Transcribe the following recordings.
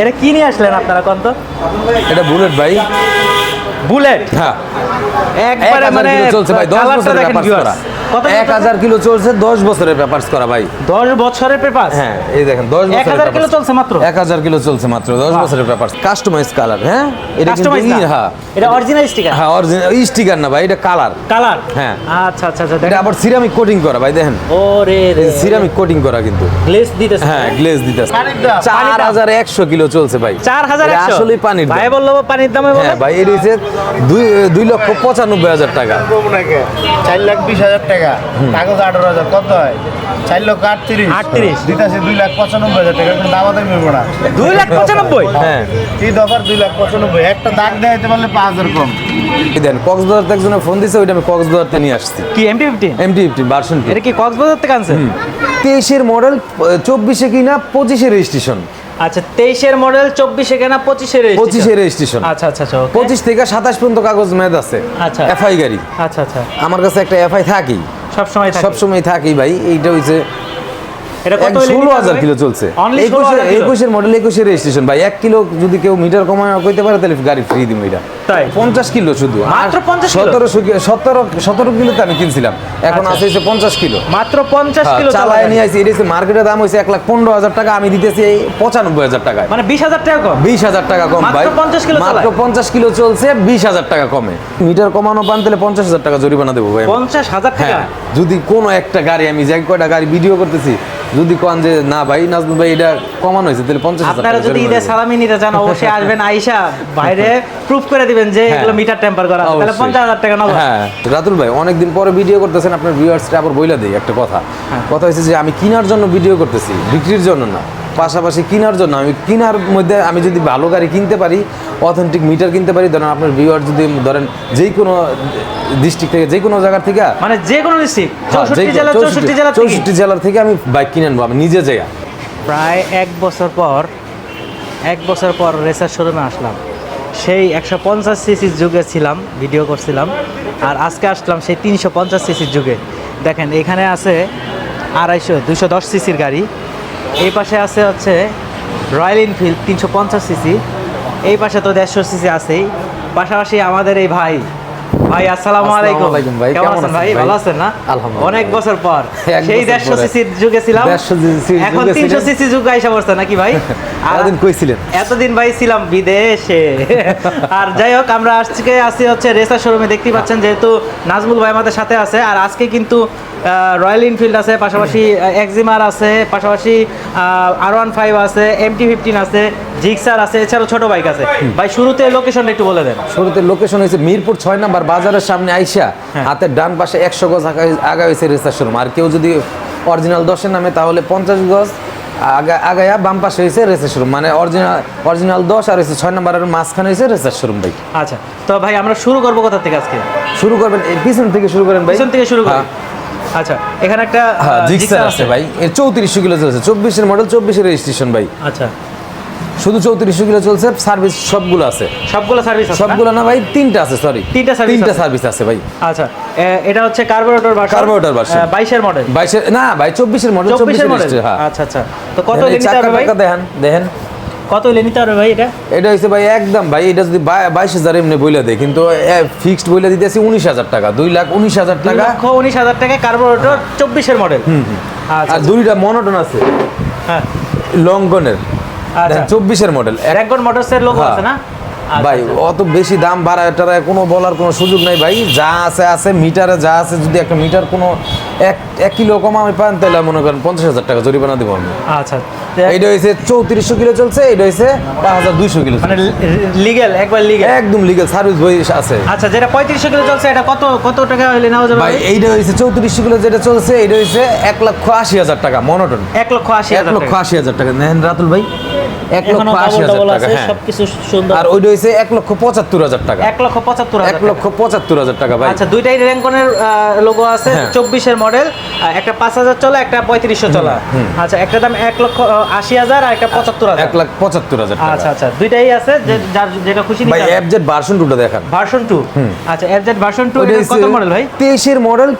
এটা কি নিয়ে আসলেন আপনারা কন্ত? এটা বুলেট ভাই। বুলেট? হ্যাঁ। একবারে মানে চলছে ভাই দশ কালারটা বছরের দেখেন করা। কত এক হাজার কিলো চলছে দশ বছরের পেপার্স করা ভাই। দশ বছরের পেপার হ্যাঁ এই দেখেন দশ এক বছরের হাজার কিলো চলছে মাত্র? এক হাজার কিলো চলছে মাত্র দশ বাহ। বছরের পেপার কাস্টমাইজ কালার হ্যাঁ? এটা কিন্তু হ্যাঁ। এটা অরিজিনাল স্টিকার হ্যাঁ অরিজিনাল স্টিকার না ভাই এটা কালার কালার হ্যাঁ। আচ্ছা আচ্ছা আচ্ছা এটা আবার সিরামিক কোটিং করা ভাই দেখেন। রে। সিরামিক কোটিং করা কিন্তু। গ্লেজ দিতেছে। হ্যাঁ গ্লেজ দিতেছে। কিলো চলছে ভাই। চার হাজার পানির দাম। ভাই বলল পানির দামে বলে? হ্যাঁ ভাই দুই দুই লক্ষ পঁচানব্বই হাজার টাকা। চার লাখ বিশ হাজার টাকা। কাগজ আঠারো হাজার কত হয়? চার লক্ষ আটত্রিশ। 38 দিতেছে দুই লাখ পঁচানব্বই হাজার টাকা মিলবো না। দুই লাখ পঁচানব্বই? হ্যাঁ। এই দফার দুই লাখ পঁচানব্বই। একটা দাগ দেখাইতে পারলে পাঁচ হাজার কম। দেন কক্সবাজার থেকে একজনে ফোন দিছে ওইটা আমি কক্সবাজার থেকে নিয়ে আসছি। কি MT fifteen MT fifteen version এটা কি কক্সবাজার থেকে আনছে? তেইশের মডেল চব্বিশে কিনা পঁচিশে রেজিস্ট্রেশন আচ্ছা তেইশের মডেল চব্বিশে কেনা পঁচিশে পঁচিশের রেজিস্ট্রেশন আচ্ছা আচ্ছা আচ্ছা পঁচিশ থেকে সাতাশ পর্যন্ত কাগজ মেয়াদ আছে। আচ্ছা। এফআই গাড়ি। আচ্ছা আচ্ছা। আমার কাছে একটা এফআই থাকি সবসময় সবসময় থাকি ভাই। এইটা হয়েছে এটা কত ষোলো হাজার কিলো চলছে। একুশে একুশের মডেল একুশের রেজিস্ট্রেশন ভাই এক কিলো যদি কেউ মিটার কমায় কইতে পারে তাহলে গাড়ি ফ্রি দিব এটা। তাই? পঞ্চাশ কিলো শুধু। মাত্র 50 কিলো? সতেরো সতেরো কিলোতে আমি কিনছিলাম। এখন আচ্ছা। আছে হচ্ছে পঞ্চাশ কিলো। মাত্র পঞ্চাশ কিলো চালায় নিয়ে আসি এটা মার্কেটের দাম হয়েছে এক লাখ পনেরো হাজার টাকা আমি দিতেছি পঁচানব্বই হাজার টাকায়। মানে বিশ হাজার টাকা কম? বিশ হাজার টাকা কম মাত্র ভাই। 50 কিলো মাত্র পঞ্চাশ কিলো চলছে বিশ হাজার টাকা কমে। মিটার কমানো পান তাহলে পঞ্চাশ হাজার টাকা জরিমানা দেবো ভাই। পঞ্চাশ হাজার টাকা? হ্যাঁ যদি কোনো একটা গাড়ি আমি যে কয়টা গাড়ি ভিডিও করতেছি যদি কোন যে না ভাই নাজমুল ভাই এটা কমানো হয়েছে তাহলে পঞ্চাশ হাজার আপনারা যদি ঈদের সালামি নিতে চান অবশ্যই আসবেন আইসা বাইরে। প্রুফ করে দিবেন যে এগুলো মিটার টেম্পার করা। তাহলে। পঞ্চাশ হাজার টাকা নেব হ্যাঁ। রাতুল ভাই অনেকদিন পরে ভিডিও করতেছেন আপনার ভিউয়ার্সটা আবার বইলা দেই একটা কথা। হ্যাঁ। কথা হচ্ছে যে আমি কেনার জন্য ভিডিও করতেছি বিক্রির জন্য না। পাশাপাশি কেনার জন্য আমি কেনার মধ্যে আমি যদি ভালো গাড়ি কিনতে পারি অথেন্টিক মিটার কিনতে পারি ধরেন আপনার ভিউয়ার যদি ধরেন যেই কোনো ডিস্ট্রিক্ট থেকে যে কোনো জায়গার থেকে মানে যে কোনো ডিস্ট্রিক্ট চৌষট্টি জেলার থেকে আমি বাইক কিনে আনব আমি নিজে জায়গা প্রায় এক বছর পর এক বছর পর রেসার শোরুমে আসলাম। সেই একশো পঞ্চাশ সিসির যুগে ছিলাম ভিডিও করছিলাম আর আজকে আসলাম সেই তিনশো পঞ্চাশ সিসির যুগে। দেখেন এখানে আছে আড়াইশো দুশো দশ সিসির গাড়ি। এই পাশে আছে হচ্ছে রয়্যাল এনফিল্ড তিনশো পঞ্চাশ সিসি। এই পাশে তো দেড়শো সিসি আছেই। পাশাপাশি আমাদের এই ভাই। ভাই আসসালামু আলাইকুম। ভাই, কেমন আছেন ভাই? ভালো আছেন না? আলহামদুলিল্লাহ। অনেক বছর পর। সেই যুগে ছিলাম 150 সিসির এখন যুগে তিনশো ছিলেন। সিসি যুগ আইসা পড়ছে নাকি ভাই? এতদিন কইছিলেন। এতদিন ভাই ছিলাম বিদেশে। আর যাই হোক আমরা আজকে আসি হচ্ছে রেসার শোরুমে। দেখতে পাচ্ছেন যেহেতু নাজমুল ভাই আমাদের সাথে আছে। আর আজকে কিন্তু রয়্যাল এনফিল্ড আছে পাশাপাশি এক্সিমার আছে পাশাপাশি আর ওয়ান ফাইভ আছে এমটি ফিফটিন আছে জিক্সার আছে এছাড়াও ছোট বাইক আছে। ভাই শুরুতে লোকেশনটা একটু বলে দেন। শুরুতে লোকেশন হয়েছে মিরপুর ছয় নাম্বার বাজারের সামনে আইসা হ্যাঁ। হাতের ডান পাশে একশো গজ আগা- হয়েছে রেসার শোরুম আর কেউ যদি অরিজিনাল দশের নামে তাহলে পঞ্চাশ গজ আগা আগায়া বাম পাশে হয়েছে রেসার শোরুম মানে অরিজিনাল অরিজিনাল দশ আর হয়েছে ছয় নাম্বারের মাঝখানে হয়েছে রেসার শোরুম ভাই আচ্ছা তো ভাই আমরা শুরু করব কোথা থেকে আজকে? শুরু করবেন পিছন থেকে শুরু করেন ভাই। পিছন থেকে শুরু করি। হ্যাঁ। আচ্ছা এখানে একটা হ্যাঁ জিক্সার আছে ভাই। এর চৌত্রিশশো কিলো চলছে। চব্বিশের মডেল চব্বিশের রেজিস্ট্রেশন ভাই। আচ্ছা। শুধু চৌত্রিশশো কিলো চলছে সার্ভিস সবগুলো আছে। সবগুলো সার্ভিস? সবগুলো না ভাই তিনটা আছে সরি তিনটা service তিনটা সার্ভিস আছে ভাই। আচ্ছা এটা হচ্ছে কার্বোরেটর ভার্সন Carburetor version। বাইশের মডেল বাইশের না ভাই চব্বিশের মডেল চব্বিশের চব্বিশের মডেল হ্যাঁ। আচ্ছা আচ্ছা। তো কত চাকা ভাই? দেখেন দেখেন কত হইলে নিতে পারবে ভাই এটা? এটা হচ্ছে ভাই একদম ভাই এটা যদি বাইশ হাজার এমনি বইলা দেয় কিন্তু ফিক্সড বইলা দিতেছি উনিশ হাজার টাকা দুই লাখ উনিশ হাজার টাকা। উনিশ হাজার টাকা কার্বোরেটর চব্বিশের মডেল আচ্ছা আর দুইটা মনোটন আছে। হ্যাঁ। লঙ্কনের। আচ্ছা। চব্বিশের মডেল এক মোটরসের লোক। আছে না? আচ্ছা, ভাই আচ্ছা। অত বেশি দাম বাড়ায় টাড়ায় কোনো বলার কোনো সুযোগ নাই ভাই। যা আছে আছে মিটারে যা আছে যদি একটা মিটার কোনো এক এক কিলো কম আমি পান তাহলে মনে করেন পঞ্চাশ হাজার টাকা জরিমানা দেবো আমি। আচ্ছা এইটা হয়েছে চৌত্রিশশো কিলো চলছে এটা হয়েছে পাঁচ হাজার দুইশো কিলো মানে লিগেল একবার লিগেল একদম লিগেল সার্ভিস বই আছে। আচ্ছা যেটা পঁয়ত্রিশশো কিলো চলছে এটা কত কত টাকা হলে নেওয়া যাবে ভাই? এইটা হয়েছে চৌত্রিশশো কিলো যেটা চলছে এইটা হয়েছে এক লক্ষ আশি হাজার টাকা মনোটন এক লক্ষ আশি এক লক্ষ আশি হাজার টাকা। নেন রাতুল ভাই। এক লক্ষ আশি হাজার টাকা হ্যাঁ। সবকিছু সুন্দর। আর ওইটা হয়েছে এক লক্ষ পঁচাত্তর হাজার টাকা। এক লক্ষ পঁচাত্তর এক লক্ষ পঁচাত্তর হাজার টাকা ভাই। আচ্ছা দুইটাই র্যাঙ্কনের লোগো আছে হ্যাঁ। চব্বিশের মডেল একটা পাঁচ হাজার চলা একটা পঁয়ত্রিশশো চলা। আচ্ছা একটা দাম এক লক্ষ আশি হাজার আর একটা পঁচাত্তর হাজার। এক লাখ পঁচাত্তর হাজার আচ্ছা আচ্ছা দুইটাই আছে যার যেটা খুশি ভাই এফজেড ভার্সন টুটা দেখান। ভার্সন টু আচ্ছা এফজেড ভার্সন টু কত মডেল ভাই? তেইশের মডেল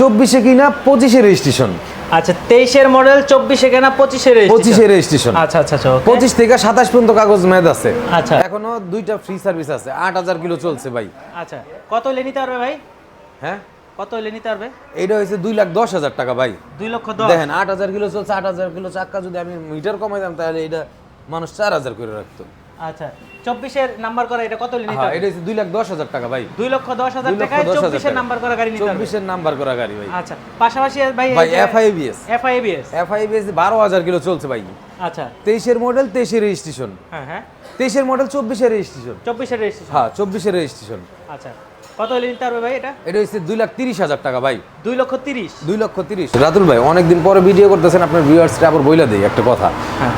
চব্বিশে কিনা পঁচিশে রেজিস্ট্রেশন আচ্ছা তেইশের মডেল চব্বিশে কেনা পঁচিশের পঁচিশে রেজিস্ট্রেশন আচ্ছা আচ্ছা আচ্ছা পঁচিশ থেকে সাতাশ পর্যন্ত কাগজ মেয়াদ আছে। আচ্ছা। এখনও দুইটা ফ্রি সার্ভিস আছে। আট হাজার কিলো চলছে ভাই। আচ্ছা কত হলে নিতে পারবে ভাই? হ্যাঁ? কত হলে নিতে পারবে? এইটা হয়েছে দুই লাখ দশ হাজার টাকা ভাই। দুই লক্ষ দশ। দেখেন আট হাজার কিলো চলছে আট হাজার কিলো চাক্কা যদি আমি মিটার কমাই দাম তাহলে এটা মানুষ চার হাজার করে রাখতো। আচ্ছা চব্বিশের নাম্বার করা এটা কত নিতে হ্যাঁ এটা দুই লাখ দশ হাজার টাকা ভাই। দুই লক্ষ দশ হাজার হাজার চব্বিশের টাকা। নাম্বার করা গাড়ি চব্বিশের নাম্বার করা গাড়ি ভাই। আচ্ছা পাশাপাশি ভাই ভাই এফআইবিএস এফআইবিএস এফআইবিএস বারো হাজার কিলো চলছে ভাই। আচ্ছা। তেইশের মডেল তেইশের রেজিস্ট্রেশন হ্যাঁ হ্যাঁ। তেইশের মডেল চব্বিশের রেজিস্ট্রেশন চব্বিশের রেজিস্ট্রেশন হ্যাঁ চব্বিশের রেজিস্ট্রেশন আচ্ছা। কত হলে নিতে পারবে ভাই এটা? এটা হচ্ছে দুই লাখ তিরিশ হাজার টাকা ভাই। দুই লক্ষ তিরিশ? দুই লক্ষ তিরিশ। রাতুল ভাই অনেকদিন পরে ভিডিও করতেছেন আপনার ভিউয়ার্সটা আবার বইলা দেই একটা কথা।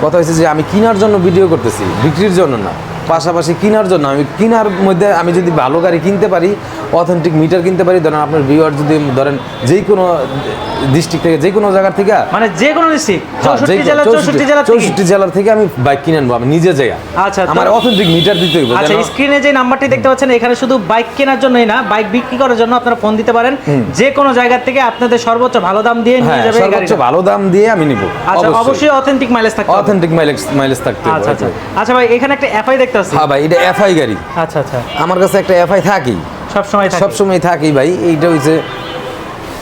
কথা হচ্ছে যে আমি কেনার জন্য ভিডিও করতেছি বিক্রির জন্য না। পাশাপাশি কেনার জন্য আমি কেনার মধ্যে আমি যদি ভালো গাড়ি কিনতে পারি অথেন্টিক মিটার কিনতে পারি ধরেন আপনার ভিউয়ার যদি ধরেন যেই কোনো ডিস্ট্রিক্ট থেকে যে কোনো জায়গার থেকে মানে যে কোনো ডিস্ট্রিক্ট হ্যাঁ, চৌষট্টি জেলার থেকে আমি বাইক কিনে আনব আমি নিজে যাই আচ্ছা, আমার অথেন্টিক মিটার দিতে হইব আচ্ছা স্ক্রিনে যে নাম্বারটি দেখতে পাচ্ছেন এখানে শুধু বাইক কেনার জন্যই না বাইক বিক্রি করার জন্য আপনারা ফোন দিতে পারেন। যে কোনো জায়গা থেকে আপনাদের সর্বোচ্চ ভালো দাম দিয়ে নিয়ে হ্যাঁ যাবে সর্বোচ্চ ভালো দাম দিয়ে আমি নিব আচ্ছা অবশ্যই। অথেন্টিক মাইলেজ থাকতে। অথেন্টিক মাইলেজ মাইলেজ থাকতে। আচ্ছা আচ্ছা। আচ্ছা ভাই এখানে একটা এফআই দেখতে হ্যাঁ ভাই এটা এফআই গাড়ি। আচ্ছা আচ্ছা। আমার কাছে একটা এফআই থাকি সব সময় থাকে। সবসময় থাকি ভাই এইটা হইছে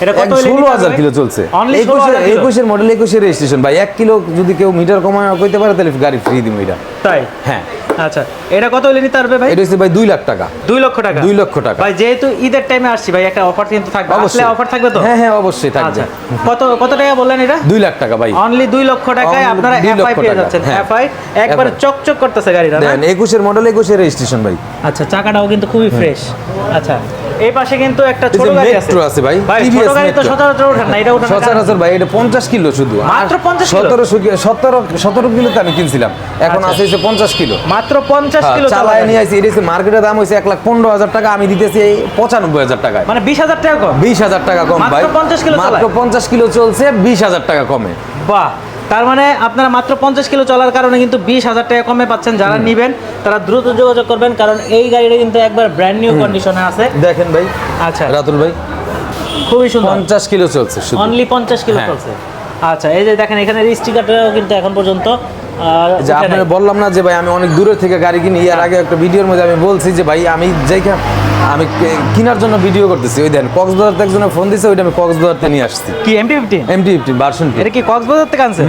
এটা কত ষোলো হাজার কিলো চলছে। Only 16,000 kilo? একুশের মডেল একুশের রেজিস্ট্রেশন ভাই এক কিলো যদি কেউ মিটার কমায় কইতে পারে তাহলে গাড়ি ফ্রি দিব এটা। তাই হ্যাঁ। আচ্ছা এটা কত হলে নিতে পারবে ভাই? এটা হচ্ছে ভাই দুই লাখ টাকা। দুই লক্ষ টাকা? দুই লক্ষ টাকা। ভাই যেহেতু ঈদের টাইমে আসছি ভাই একটা অফার কিন্তু থাকবে। আসলে অফার থাকবে তো? হ্যাঁ হ্যাঁ অবশ্যই থাকবে। আচ্ছা কত কত টাকা বললেন এটা? দুই লাখ টাকা ভাই। অনলি দুই লক্ষ টাকায় আপনারা এফআই পেয়ে যাচ্ছেন। হ্যাঁ। এফআই একবারে চকচক করতেছে গাড়িটা না? একুশের মডেল একুশের রেজিস্ট্রেশন ভাই। আচ্ছা চাকাটাও কিন্তু খুবই ফ্রেশ আচ্ছা এই পাশে কিন্তু একটা ছোট গাড়ি আছে Metro আছে। ভাই, ছোট গাড়ি তো সচরাচর ওঠেন না এটা ওঠান সচরাচর ভাই এটা পঞ্চাশ কিলো শুধু। মাত্র 50 কিলো? সতেরো সতেরো সতেরো কিলোতে আমি কিনছিলাম। এখন আচ্ছা। আছে হচ্ছে পঞ্চাশ কিলো। মাত্র পঞ্চাশ হ্যাঁ, কিলো চালায় নিয়ে আসি এটা হচ্ছে মার্কেটের দাম হয়েছে এক লাখ পনেরো হাজার টাকা আমি দিতেছি এই পঁচানব্বই হাজার টাকায়। মানে বিশ হাজার টাকা কম? বিশ হাজার টাকা কম মাত্র ভাই। 50 কিলো মাত্র চালায়? পঞ্চাশ কিলো চলছে বিশ হাজার টাকা কমে। বাহ। তার মানে আপনারা মাত্র পঞ্চাশ কিলো চলার কারণে কিন্তু বিশ হাজার টাকা কমে পাচ্ছেন। যারা নেবেন তারা দ্রুত যোগাযোগ করবেন কারণ এই গাড়িটা কিন্তু একবার ব্র্যান্ড নিউ কন্ডিশনে আছে। দেখেন ভাই। আচ্ছা। রাতুল ভাই। খুবই সুন্দর। পঞ্চাশ কিলো চলছে অনলি পঞ্চাশ কিলো হ্যাঁ। চলছে। আচ্ছা এই যে দেখেন এখানে স্টিকারটাও কিন্তু এখন পর্যন্ত যে আপনারা বললাম না যে ভাই আমি অনেক দূরের থেকে গাড়ি কিনি এর আগে একটা ভিডিওর মধ্যে আমি বলছি যে ভাই আমি যেখানে আমি কেনার জন্য ভিডিও করতেছি ওই দেন কক্সবাজার থেকে একজনের ফোন দিছে ওইটা আমি কক্সবাজার থেকে নিয়ে আসছি। কি MT fifty MT fifty version এটা কি কক্সবাজার থেকে আনছে?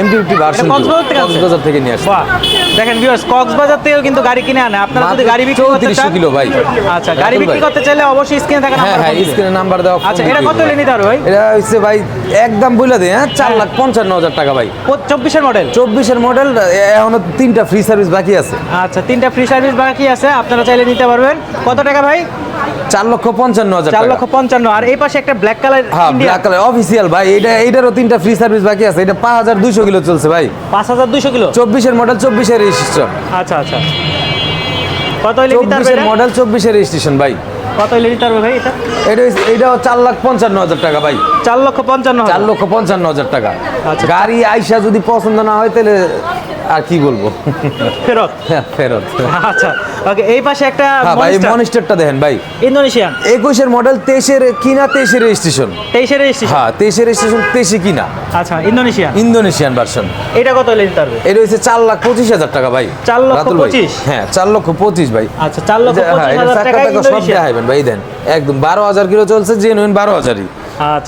এমটি ফিফটি ভার্সন কক্সবাজার থেকে নিয়ে আসছি দেখেন ভিউয়ার্স কক্সবাজার থেকেও কিন্তু গাড়ি কিনে আনে। আপনারা যদি গাড়ি বিক্রি করতে চান কিলো ভাই। আচ্ছা গাড়ি বিক্রি করতে চাইলে অবশ্যই স্ক্রিনে থাকা হ্যাঁ হ্যাঁ স্ক্রিনে নাম্বার দেওয়া আচ্ছা এটা কত হলে নিতে ভাই? এটা হচ্ছে ভাই একদম বলে দেয় হ্যাঁ চার লাখ পঞ্চান্ন হাজার টাকা ভাই। চব্বিশের মডেল চব্বিশের মডেল এখনও তিনটা ফ্রি সার্ভিস বাকি আছে। আচ্ছা তিনটা ফ্রি সার্ভিস বাকি আছে। আপনারা চাইলে নিতে পারবেন। কত টাকা ভাই? চার লক্ষ পঞ্চান্ন হাজার চার লক্ষ পঞ্চান্ন। আর এই পাশে একটা ব্ল্যাক কালার হ্যাঁ ব্ল্যাক কালার অফিসিয়াল ভাই এটা এইটারও তিনটা ফ্রি সার্ভিস বাকি আছে। এটা পাঁচ হাজার দুইশো কিলো চলছে ভাই। পাঁচ হাজার দুইশো কিলো? চব্বিশের মডেল চব্বিশের রেজিস্ট্রেশন আচ্ছা আচ্ছা। কত হইলে চব্বিশের মডেল চব্বিশের রেজিস্ট্রেশন ভাই। কত হইলে নিতে পারবে ভাই এটা? এটা এইটাও চার লাখ পঞ্চান্ন হাজার টাকা ভাই। চার লক্ষ পঞ্চান্ন চার লক্ষ পঞ্চান্ন হাজার টাকা। আচ্ছা। গাড়ি আইসা যদি পছন্দ না হয় তাহলে আর কি বলব? ফেরত? হ্যাঁ, ফেরত। আচ্ছা ওকে এই পাশে একটা হ্যাঁ ভাই মনিস্টারটা দেখেন ভাই। ইন্দোনেশিয়ান। একুশের মডেল তেইশের কিনা তেইশের রেজিস্ট্রেশন তেইশের রেজিস্ট্রেশন হ্যাঁ তেইশের রেজিস্ট্রেশন তেইশে কিনা? আচ্ছা ইন্দোনেশিয়ান। ইন্দোনেশিয়ান ভার্সন এটা কত হইলে নিতে পারবে? এটা হচ্ছে চার লাখ পঁচিশ হাজার টাকা ভাই। চার লক্ষ। পঁচিশ? হ্যাঁ চার লক্ষ পঁচিশ ভাই। আচ্ছা চার লক্ষ হ্যাঁ, পঁচিশ হাজার টাকা সব দেখাবেন ভাই দেন। একদম বারো হাজার কিলো চলছে জেনুইন বারো হাজারই।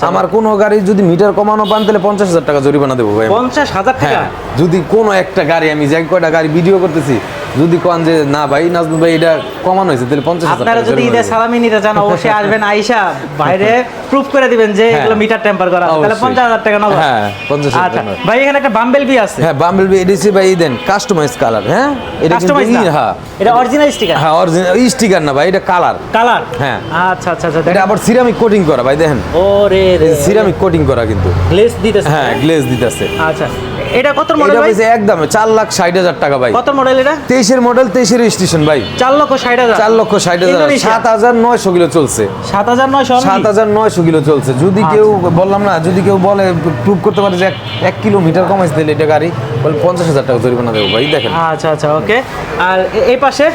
আমার কোন গাড়ি যদি মিটার কমানো পান তাহলে পঞ্চাশ হাজার টাকা জরিমানা দেবো ভাই। পঞ্চাশ হাজার টাকা? হ্যাঁ যদি কোনো একটা গাড়ি আমি যে কয়টা গাড়ি ভিডিও করতেছি যদি কোন যে না ভাই নাজমুল ভাই এটা কমানো হয়েছে তাহলে পঞ্চাশ হাজার আপনারা যদি ঈদের সালামি নিতে চান অবশ্যই আসবেন আইসা বাইরে। প্রুফ করে দিবেন যে হ্যাঁ। এগুলো মিটার টেম্পার করা আছে। তাহলে। পঞ্চাশ হাজার টাকা নগদ। হ্যাঁ, 50,000 আচ্ছা। টাকা। ভাই এখানে একটা বাম্বেল বি আছে। হ্যাঁ বাম্বেল বি এডিসি ভাই দেন কাস্টমাইজ কালার হ্যাঁ? এটা কাস্টমাইজ হ্যাঁ। এটা অরিজিনাল স্টিকার হ্যাঁ অরিজিনাল স্টিকার না ভাই এটা কালার কালার হ্যাঁ। আচ্ছা আচ্ছা আচ্ছা এটা আবার সিরামিক কোটিং করা ভাই দেখেন। ও রে। রে সিরামিক কোটিং করা কিন্তু। গ্লেজ দিতেছে। হ্যাঁ গ্লেজ দিতেছে। আচ্ছা। এটা কত মডেল ভাই? একদম চার লাখ ষাট হাজার টাকা ভাই। কত মডেল এটা? তেইশের মডেল তেইশের রেজিস্ট্রেশন ভাই। চার লক্ষ ষাট হাজার। চার লক্ষ ষাট হাজার। ইন্দোনেশিয়া। সাত হাজার নয়শো কিলো চলছে। সাত হাজার নয়শো সাত হাজার নয়শো কিলো চলছে। যদি কেউ বললাম না যদি কেউ বলে প্রুভ করতে পারে যে এক- এক কিলোমিটার কমাইছে দিলে এটা গাড়ি বলে পঞ্চাশ হাজার টাকা জরিমানা দেবো ভাই দেখেন। আচ্ছা আচ্ছা ওকে আর এই পাশে?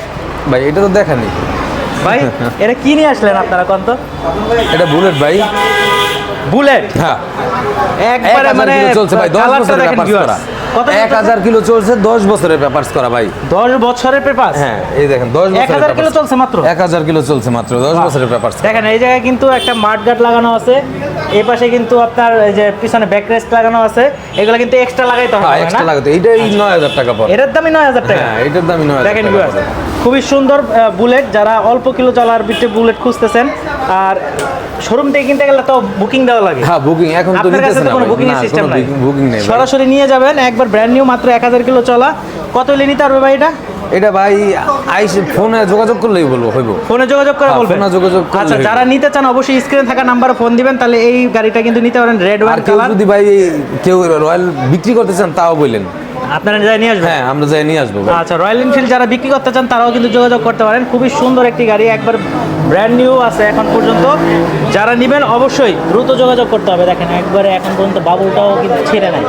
ভাই এটা তো দেখানি। ভাই এটা কি নিয়ে আসলেন আপনারা কোন তো? এটা বুলেট ভাই। বুলেট। হ্যাঁ। একবারে মানে চলছে ভাই দশ কালারটা বছরের দেখেন করা। কত এক হাজার কিলো চলছে দশ বছরের পেপার্স করা ভাই। দশ বছরের পেপার হ্যাঁ এই দেখেন দশ এক হাজার কিলো চলছে মাত্র? এক হাজার কিলো চলছে মাত্র দশ বছরের পেপার্স দেখেন এই জায়গায় কিন্তু একটা মাঠ গার্ড লাগানো আছে। এই পাশে কিন্তু আপনার এই যে পিছনে ব্যাক রেস্ট লাগানো আছে। এগুলো কিন্তু এক্সট্রা লাগাইতে হ্যাঁ না? এক্সট্রা লাগাতে এইটাই নয় হাজার টাকা পর। এটার দামই নয় হাজার টাকা? হ্যাঁ এটার দামই নয় হাজার দেখেন টাকা খুবই সুন্দর বুলেট। যারা অল্প কিলো চলার ভিতরে বুলেট খুঁজতেছেন আর শোরুম থেকে কিনতে গেলে তো বুকিং দেওয়া লাগে। হ্যাঁ বুকিং এখন তো আপনার কাছে তো কোনো। বুকিং সিস্টেম নাই। বুকিং নেই সরাসরি নিয়ে যাবেন একবার ব্র্যান্ড নিউ মাত্র এক হাজার কিলো চলা। কত হলে নিতে পারবে ভাই এটা? এটা ভাই আইসে ফোনে যোগাযোগ করলেই বলব হইব। ফোনে যোগাযোগ করে হ্যাঁ, বলবেন ফোনে যোগাযোগ আচ্ছা। যারা নিতে চান অবশ্যই স্ক্রিনে থাকা নাম্বারে ফোন দিবেন তাহলে এই গাড়িটা কিন্তু নিতে পারেন রেড ওয়ান কালার যদি ভাই কেউ রয়্যাল বিক্রি করতে চান তাও বললেন। আপনারা যাই নিয়ে আসবেন? হ্যাঁ আমরা যাই নিয়ে আসব আচ্ছা রয়্যাল এনফিল্ড যারা বিক্রি করতে চান তারাও কিন্তু যোগাযোগ করতে পারেন। খুবই সুন্দর একটি গাড়ি একবার ব্র্যান্ড নিউ আছে এখন পর্যন্ত। যারা নেবেন অবশ্যই দ্রুত যোগাযোগ করতে হবে। দেখেন একবারে এখন পর্যন্ত বাবুলটাও কিন্তু ছিঁড়ে নাই।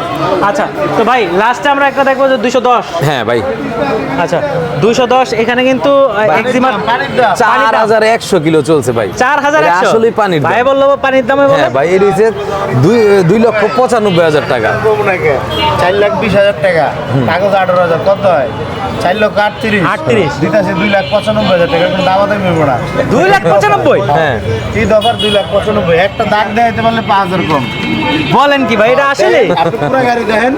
আচ্ছা তো ভাই লাস্টে আমরা একটা দেখব যে দুশো দশ। হ্যাঁ ভাই। আচ্ছা দুশো দশ এখানে কিন্তু এক্সিমার চার হাজার একশো কিলো চলছে ভাই। চার হাজার আসলেই পানির ভাই বলল পানির দামে হ্যাঁ ভাই এর হচ্ছে দুই দুই লক্ষ পঁচানব্বই হাজার টাকা। চার লাখ বিশ হাজার টাকা। কাগজ আঠারো হাজার কত হয়? চার লক্ষ আটত্রিশ। 38 দিতেছে দুই লাখ পঁচানব্বই হাজার টাকা কিন্তু দাবা মেবো না। দুই লাখ পঁচানব্বই? হ্যাঁ। এই দফার দুই লাখ পঁচানব্বই একটা দাগ দেখাইতে পারলে পাঁচ হাজার কম। বলেন কি ভাই এটা আসলে? আপনি পুরো গাড়ি দেখেন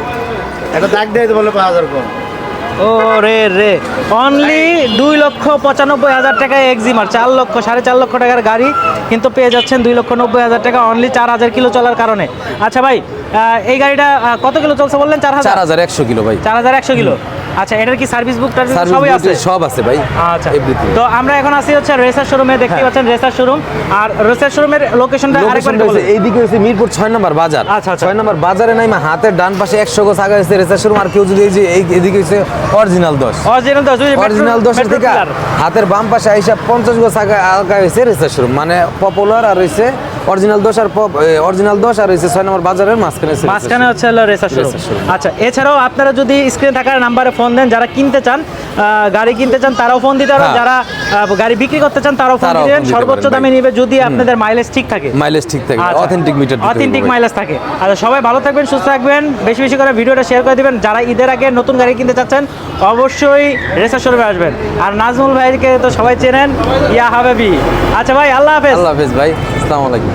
একটা দাগ দেখাইতে পারলে পাঁচ হাজার কম। ও রে। রে অনলি দুই লক্ষ পঁচানব্বই হাজার টাকায় এক্সিমার চার লক্ষ সাড়ে চার লক্ষ টাকার গাড়ি কিন্তু পেয়ে যাচ্ছেন দুই লক্ষ নব্বই হাজার টাকা অনলি চার হাজার কিলো চলার কারণে। আচ্ছা ভাই এই গাড়িটা কত কিলো চলছে বললেন? চার হাজার? চার হাজার একশো কিলো ভাই। চার হাজার একশো কিলো। আচ্ছা এটার কি সার্ভিস বুক টার্ভিস সবই আছে? সব আছে ভাই আচ্ছা। তো আমরা এখন আছি হচ্ছে রেসার শোরুমে দেখতে পাচ্ছেন রেসার শোরুম আর রেসার শোরুমের লোকেশনটা আরেকবার বলুন। এইদিকে হচ্ছে মিরপুর ছয় নম্বর বাজার। আচ্ছা, আচ্ছা। ছয় নম্বর বাজারে নাই হাতের ডান পাশে একশো গোছ আগে হচ্ছে রেসার শোরুম আর কেউ যদি এই যে এই এদিকে হচ্ছে অরিজিনাল দশ। অরিজিনাল দশ অরিজিনাল দশের থেকে হাতের বাম পাশে আইসা পঞ্চাশ গোছ আগে আগে হয়েছে রেসার শোরুম মানে পপুলার আর হয়েছে অরিজিনাল দশ আর অরিজিনাল দশ আর ছয় নম্বর বাজারের মাঝখানে মাঝখানে হচ্ছে হলো রেসার শোরুম আচ্ছা এছাড়াও আপনারা যদি স্ক্রিনে থাকার নাম্বারে ফোন দেন যারা কিনতে চান গাড়ি কিনতে চান তারাও ফোন দিতে পারবেন। হ্যাঁ। যারা গাড়ি বিক্রি করতে চান তারাও ফোন দিবেন। দিতে সর্বোচ্চ দামে। নিবে যদি আপনাদের মাইলেজ ঠিক থাকে। মাইলেজ ঠিক থাকে। অথেন্টিক মিটার অথেন্টিক মাইলেজ থাকে। আচ্ছা সবাই ভালো থাকবেন সুস্থ থাকবেন। বেশি বেশি করে ভিডিওটা শেয়ার করে দিবেন। যারা ঈদের আগে নতুন গাড়ি কিনতে চাচ্ছেন অবশ্যই রেসার শোরুমে আসবেন। আর নাজমুল ভাইকে তো সবাই চেনেন ইয়া হাবেবি আচ্ছা ভাই আল্লাহ হাফেজ। আল্লাহ হাফেজ ভাই আসসালামু আলাইকুম।